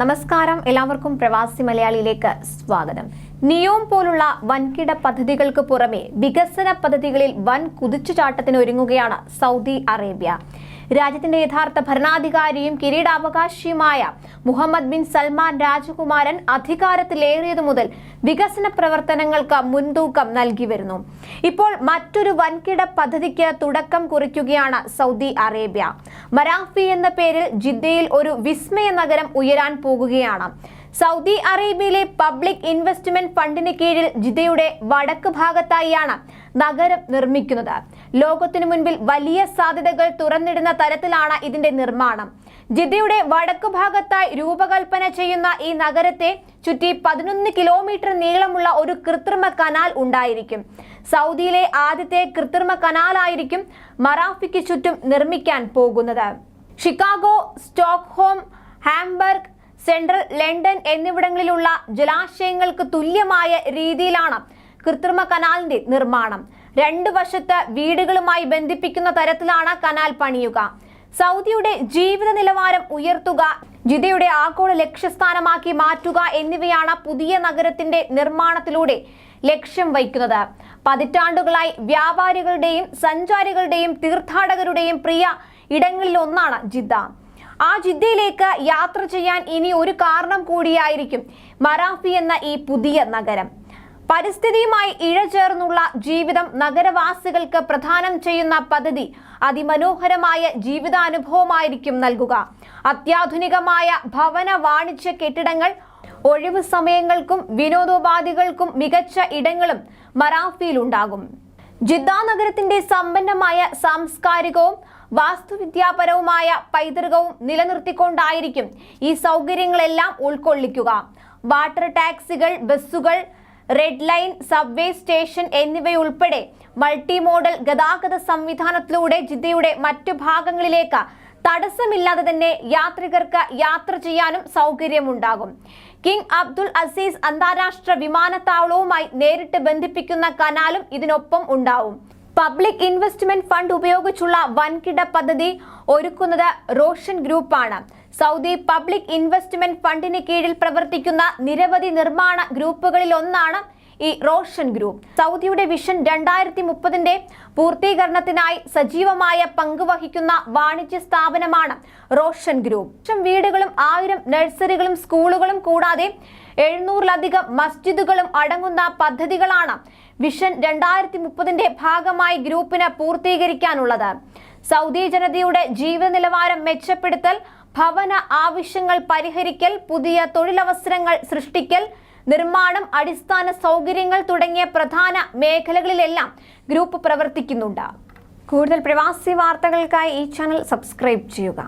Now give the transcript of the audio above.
നമസ്കാരം. എല്ലാവർക്കും പ്രവാസി മലയാളിയിലേക്ക് സ്വാഗതം. നിയോം പോലുള്ള വൻകിട പദ്ധതികൾക്ക് പുറമെ വികസന പദ്ധതികളിൽ വൻ കുതിച്ചുചാട്ടത്തിന് ഒരുങ്ങുകയാണ് സൗദി അറേബ്യ. രാജ്യത്തിന്റെ യഥാർത്ഥ ഭരണാധികാരിയും കിരീടാവകാശിയുമായ മുഹമ്മദ് ബിൻ സൽമാൻ രാജകുമാരൻ അധികാരത്തിലേറിയതു മുതൽ വികസന പ്രവർത്തനങ്ങൾക്ക് മുൻതൂക്കം നൽകി വരുന്നു. ഇപ്പോൾ മറ്റൊരു വൻകിട പദ്ധതിക്ക് തുടക്കം കുറിക്കുകയാണ് സൗദി അറേബ്യ. മറാഫി എന്ന പേരിൽ ജിദ്ദയിൽ ഒരു വിസ്മയ നഗരം ഉയരാൻ പോകുകയാണ്. സൗദി അറേബ്യയിലെ പബ്ലിക് ഇൻവെസ്റ്റ്മെന്റ് ഫണ്ടിന് കീഴിൽ ജിദ്ദയുടെ വടക്ക് ഭാഗത്തായാണ് നഗരം നിർമ്മിക്കുന്നത്. ലോകത്തിനു മുൻപിൽ വലിയ സാധ്യതകൾ തുറന്നിടുന്ന തരത്തിലാണ് ഇതിന്റെ നിർമ്മാണം. ജിദ്ദയുടെ വടക്ക് ഭാഗത്തായി രൂപകൽപ്പന ചെയ്യുന്ന ഈ നഗരത്തെ ചുറ്റി പതിനൊന്ന് കിലോമീറ്റർ നീളമുള്ള ഒരു കൃത്രിമ കനാൽ ഉണ്ടായിരിക്കും. സൗദിയിലെ ആദ്യത്തെ കൃത്രിമ കനാലായിരിക്കും മറാഫിക്ക് ചുറ്റും നിർമ്മിക്കാൻ പോകുന്നത്. Chicago Stockholm Hamburg central London എന്നിവിടങ്ങളിലുള്ള ജലാശയങ്ങൾക്ക് തുല്യമായ രീതിയിലാണ് കൃത്രിമ കനാലിന്റെ നിർമ്മാണം. രണ്ട് വശത്ത് വീടുകളുമായി ബന്ധിപ്പിക്കുന്ന തരത്തിലാണ് കനാൽ പണിയുക. സൗദിയുടെ ജീവിത നിലവാരം ഉയർത്തുക ജിദയുടെ ആഗോള ലക്ഷ്യസ്ഥാനമാക്കി മാറ്റുക എന്നിവയാണ് പുതിയ നഗരത്തിന്റെ നിർമ്മാണത്തിലൂടെ ലക്ഷ്യം വയ്ക്കുന്നത്. പതിറ്റാണ്ടുകളായി വ്യാപാരികളുടെയും സഞ്ചാരികളുടെയും തീർത്ഥാടകരുടെയും പ്രിയ ഇടങ്ങളിൽ ഒന്നാണ് ജിദ്ദ. ആ ജിദ്ദയിലേക്ക് യാത്ര ചെയ്യാൻ ഇനി ഒരു കാരണം കൂടിയായിരിക്കും മറാഫി എന്ന ഈ പുതിയ നഗരം. പരിസ്ഥിതിയുമായി ഇഴചേർന്നുള്ള ജീവിതം നഗരവാസികൾക്ക് പ്രദാനം ചെയ്യുന്ന പദ്ധതി അതിമനോഹരമായ ജീവിതാനുഭവമായിരിക്കും നൽകുക. അത്യാധുനികമായ ഭവന വാണിജ്യ കെട്ടിടങ്ങൾ ഒഴിവു സമയങ്ങൾക്കും വിനോദോപാധികൾക്കും മികച്ച ഇടങ്ങളും മറാഫിയിലുണ്ടാകും. ജിദ്ദ നഗരത്തിന്റെ സമ്പന്നമായ സാംസ്കാരികവും വാസ്തുവിദ്യാപരവുമായ പൈതൃകവും നിലനിർത്തിക്കൊണ്ടായിരിക്കും ഈ സൗകര്യങ്ങളെല്ലാം ഉൾക്കൊള്ളിക്കുക. വാട്ടർ ടാക്സികൾ ബസ്സുകൾ റെഡ് ലൈൻ സബ്വേ സ്റ്റേഷൻ എന്നിവയുൾപ്പെടെ മൾട്ടി മോഡൽ ഗതാഗത സംവിധാനത്തിലൂടെ ജിദ്ദയുടെ മറ്റു ഭാഗങ്ങളിലേക്ക് തടസ്സമില്ലാതെ തന്നെ യാത്രികർക്ക് യാത്ര ചെയ്യാനും സൗകര്യമുണ്ടാകും. കിങ് അബ്ദുൾ അസീസ് അന്താരാഷ്ട്ര വിമാനത്താവളവുമായി നേരിട്ട് ബന്ധിപ്പിക്കുന്ന കനാലും ഇതിനൊപ്പം ഉണ്ടാവും. പബ്ലിക് ഇൻവെസ്റ്റ്മെന്റ് ഫണ്ട് ഉപയോഗിച്ചുള്ള വൻകിട പദ്ധതി ഒരുക്കുന്നത് റോഷൻ ഗ്രൂപ്പാണ്. സൗദി പബ്ലിക് ഇൻവെസ്റ്റ്മെന്റ് ഫണ്ടിന് കീഴിൽ പ്രവർത്തിക്കുന്ന നിരവധി നിർമ്മാണ ഗ്രൂപ്പുകളിൽ ഒന്നാണ് ഈ റോഷൻ ഗ്രൂപ്പ്. സൗദിയുടെ വിഷൻ രണ്ടായിരത്തി മുപ്പതിന്റെ പൂർത്തീകരണത്തിനായി സജീവമായ പങ്കുവഹിക്കുന്ന വാണിജ്യ സ്ഥാപനമാണ് റോഷൻ ഗ്രൂപ്പ്. ലക്ഷം വീടുകളും ആയിരം നഴ്സറികളും സ്കൂളുകളും കൂടാതെ എഴുന്നൂറിലധികം മസ്ജിദുകളും അടങ്ങുന്ന പദ്ധതികളാണ് വിഷൻ രണ്ടായിരത്തി മുപ്പതിന്റെ ഭാഗമായി ഗ്രൂപ്പിന് പൂർത്തീകരിക്കാനുള്ളത്. സൗദി ജനതയുടെ ജീവിത നിലവാരം മെച്ചപ്പെടുത്തൽ ഭവന ആവശ്യങ്ങൾ പരിഹരിക്കൽ പുതിയ തൊഴിലവസരങ്ങൾ സൃഷ്ടിക്കൽ നിർമ്മാണം അടിസ്ഥാന സൗകര്യങ്ങൾ തുടങ്ങിയ പ്രധാന മേഖലകളിലെല്ലാം ഗ്രൂപ്പ് പ്രവർത്തിക്കുന്നുണ്ട്. കൂടുതൽ പ്രവാസി വാർത്തകൾക്കായി ഈ ചാനൽ സബ്സ്ക്രൈബ് ചെയ്യുക.